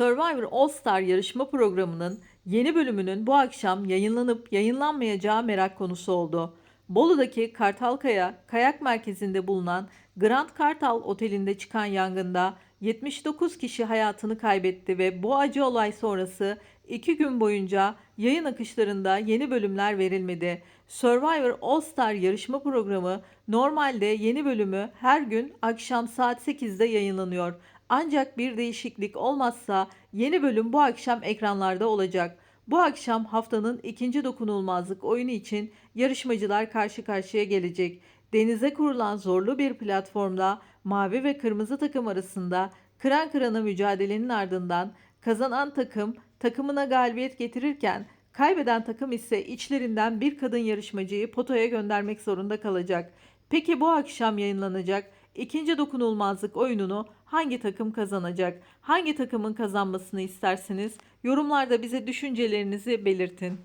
Survivor All Star yarışma programının yeni bölümünün bu akşam yayınlanıp yayınlanmayacağı merak konusu oldu. Bolu'daki Kartalkaya Kayak Merkezi'nde bulunan Grand Kartal Oteli'nde çıkan yangında 79 kişi hayatını kaybetti ve bu acı olay sonrası 2 gün boyunca yayın akışlarında yeni bölümler verilmedi. Survivor All Star yarışma programı normalde yeni bölümü her gün akşam saat 8'de yayınlanıyor. Ancak bir değişiklik olmazsa yeni bölüm bu akşam ekranlarda olacak. Bu akşam haftanın ikinci dokunulmazlık oyunu için yarışmacılar karşı karşıya gelecek. Denize kurulan zorlu bir platformda mavi ve kırmızı takım arasında kıran kırana mücadelenin ardından kazanan takım takımına galibiyet getirirken kaybeden takım ise içlerinden bir kadın yarışmacıyı potoya göndermek zorunda kalacak. Peki bu akşam yayınlanacak ikinci dokunulmazlık oyununu hangi takım kazanacak? Hangi takımın kazanmasını istersiniz? Yorumlarda bize düşüncelerinizi belirtin.